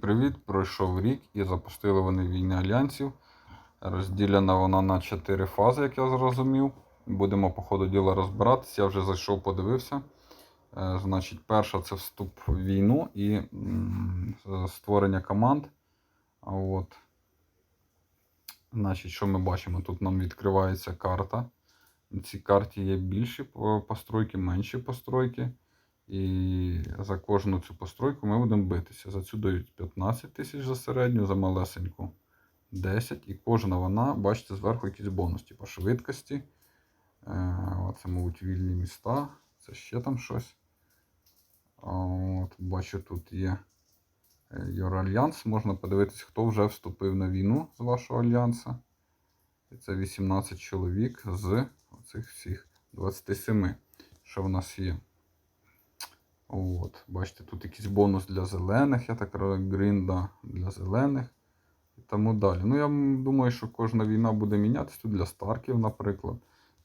Привіт, пройшов рік і запустили вони війни альянсів. Розділена вона на чотири фази, як я зрозумів. Будемо по ходу діла розбиратися. Я вже зайшов, подивився. Е, Значить, перша це вступ в війну і створення команд. От. Значить, що ми бачимо? Тут нам відкривається карта. На цій карті є більші постройки, менші постройки. І за кожну цю постройку ми будемо битися. За цю дають 15 тисяч за середню, за малесеньку 10. І кожна вона, бачите, зверху якісь бонус, типу швидкості. Е, Оце, мабуть, вільні міста. Це ще там щось. От, бачу, тут є е, Альянс. Можна подивитись, хто вже вступив на війну з вашого альянсу. І це 18 чоловік з оцих всіх 27, що в нас є. От, бачите, тут якийсь бонус для зелених, я так гринда для зелених і тому далі. Ну, я думаю, що кожна війна буде мінятися. Тут для старків, наприклад.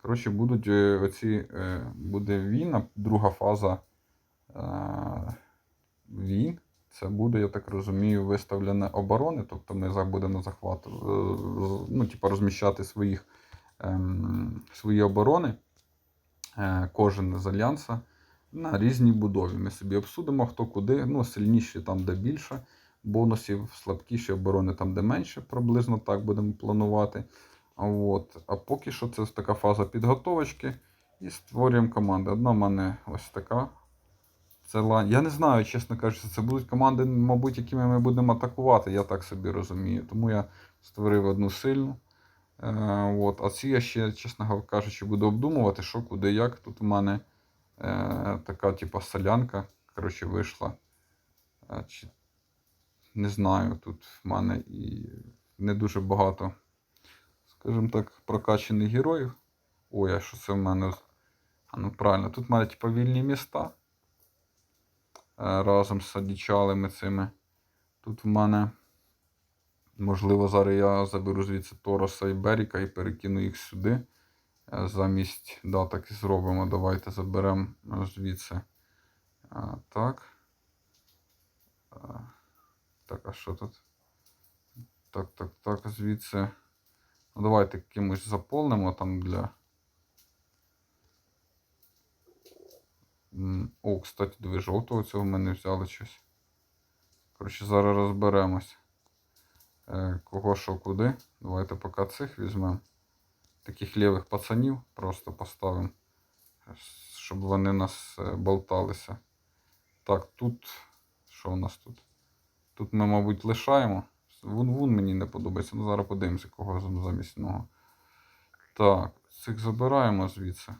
Коротше, будуть е, оці, е, буде війна, друга фаза е, війн. Це буде, я так розумію, виставлене оборони. Тобто ми будемо захват, е, ну, типу, розміщати своїх, ем, свої оборони, е, кожен з альянса на різній будові. Ми собі обсудимо, хто куди. Ну, сильніші там, де більше бонусів, слабкіші оборони там, де менше, приблизно так будемо планувати. От. А поки що це така фаза підготовочки. І створюємо команди. Одна в мене ось така. Це лань. Я не знаю, чесно кажучи, це будуть команди, мабуть, якими ми будемо атакувати, я так собі розумію. Тому я створив одну сильну. Е, от. А ці я ще, чесно кажучи, буду обдумувати, що, куди, як. Тут у мене така, типа, солянка. Коротше, вийшла. Е. Не знаю, тут в мене і не дуже багато, скажімо так, прокачаних героїв. Ой, а що це в мене? А ну правильно, тут в мене типа вільні міста. Е, разом з одічалими цими. Тут в мене, можливо, зараз я заберу звідси Тороса і Беріка і перекину їх сюди. Замість, да, так і зробимо. Давайте заберемо звідси. А, так. Так, а що тут? Так, так, так, звідси. Ну, давайте кимось заповнимо там для. О, кстати, диви, жовтого цього ми не взяли щось. Коротше, зараз розберемось. Е, кого що куди. Давайте поки цих візьмемо. Таких лівих пацанів просто поставимо. Щоб вони нас е, болталися. Так, тут. Що у нас тут? Тут ми, мабуть, лишаємо. Вун-вун мені не подобається. Ну, зараз подивимося, кого замість нього. Так, цих забираємо звідси.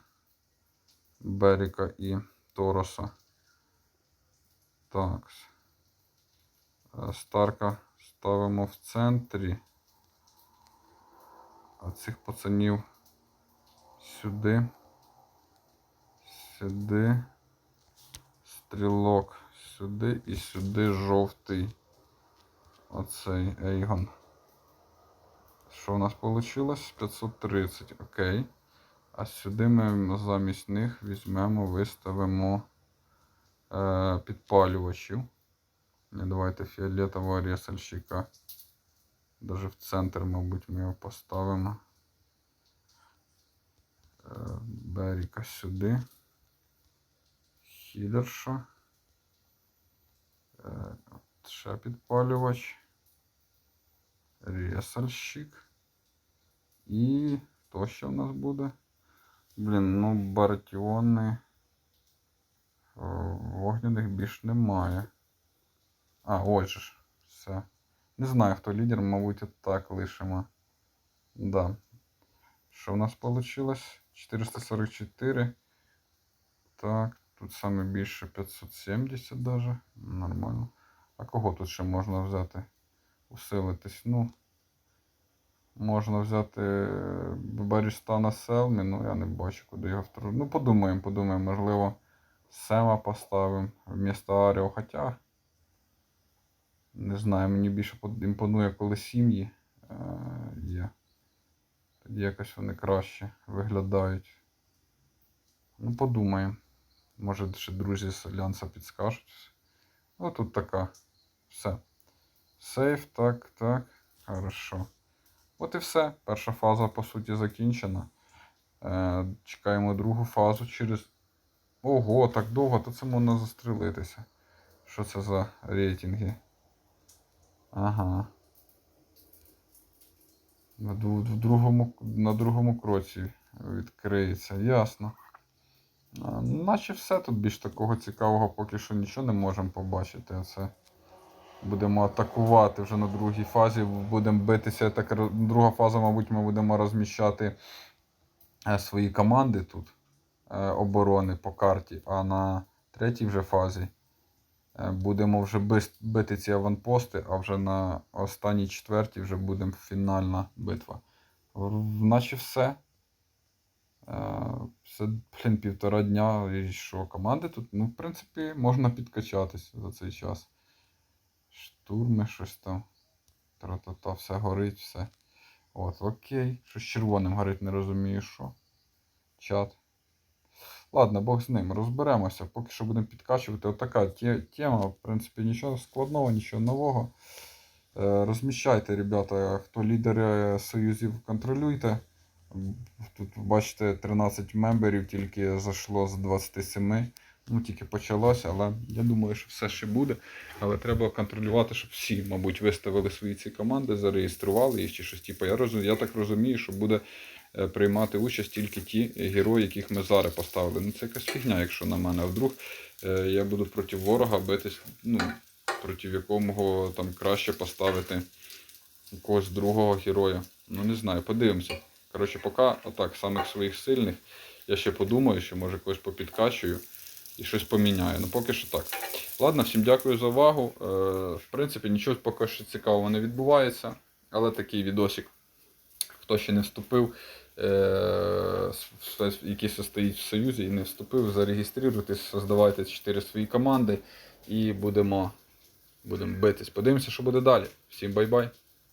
Беріка і Тороса. Так. Е, Старка ставимо в центрі. А цих пацанів сюди. Сюди. Стрілок. Сюди і сюди жовтий. Оцей Ейгон. Що у нас вийшло? 530. Окей. А сюди ми замість них візьмемо, виставимо е, підпалювачів. Давайте фіолетового ресальщика. Даже в центр, мабуть, ми його поставимо. Е, Беріка сюди. Хілерша. Е, ще підпалювач. Ресальщик. І хто ще в нас буде? Блін, ну Бартіони. Вогняних більш немає. А, ось ж. Все. Не знаю, хто лідер, мабуть, так лишимо. Да. Що в нас вийшло? 444. Так, тут саме більше 570 даже. Нормально. А кого тут ще можна взяти? Усилитись? Ну. Можна взяти е, Барістана Селмі, ну я не бачу, куди його вторгнути. Ну, подумаємо, подумаємо, можливо, Сема поставимо вмісто Аріо, хоча. Не знаю, мені більше імпонує, коли сім'ї е, є. Тоді якось вони краще виглядають. Ну, подумаємо. Може, ще друзі з Альянса підскажуть. Ну, тут така. Все. Сейф, так, так. Хорошо. От і все. Перша фаза, по суті, закінчена. Е, чекаємо другу фазу через. Ого, так довго, то це можна застрелитися. Що це за рейтинги? Ага. На, другому, на другому кроці відкриється, ясно. Наче все тут більш такого цікавого поки що нічого не можемо побачити. Це будемо атакувати вже на другій фазі. Будемо битися. Так, друга фаза, мабуть, ми будемо розміщати е, свої команди тут е, оборони по карті. А на третій вже фазі будемо вже бити ці аванпости, а вже на останній четвертій вже буде фінальна битва. Наче все. Е, Це, блін, півтора дня. І що, команди тут, ну, в принципі, можна підкачатись за цей час. Штурми, щось там. Тра-та-та, все горить, все. От, окей. Щось червоним горить, не розумію, що. Чат. Ладно, Бог з ним, розберемося. Поки що будемо підкачувати. Отака те- тема, в принципі, нічого складного, нічого нового. Е, Розміщайте, ребята, хто лідери союзів, контролюйте. Тут бачите 13 мемберів тільки зайшло з 27. Ну, тільки почалося, але я думаю, що все ще буде. Але треба контролювати, щоб всі, мабуть, виставили свої ці команди, зареєстрували їх чи щось. Типу, я, розум, я так розумію, що буде е, приймати участь тільки ті герої, яких ми зараз поставили. Ну це якась фігня, якщо на мене. А вдруг е, я буду проти ворога битись, ну, проти якого там краще поставити якогось другого героя. Ну не знаю, подивимося. Коротше, поки отак, самих своїх сильних. Я ще подумаю, що може когось попідкачую і щось поміняю. Ну поки що так. Ладно, всім дякую за увагу. Е, в принципі, нічого поки що цікавого не відбувається, але такий відосик. Хто ще не вступив, е, який состоїть в Союзі і не вступив, зареєструйтесь, создавайте 4 свої команди і будемо, будемо битись. Подивимося, що буде далі. Всім бай-бай.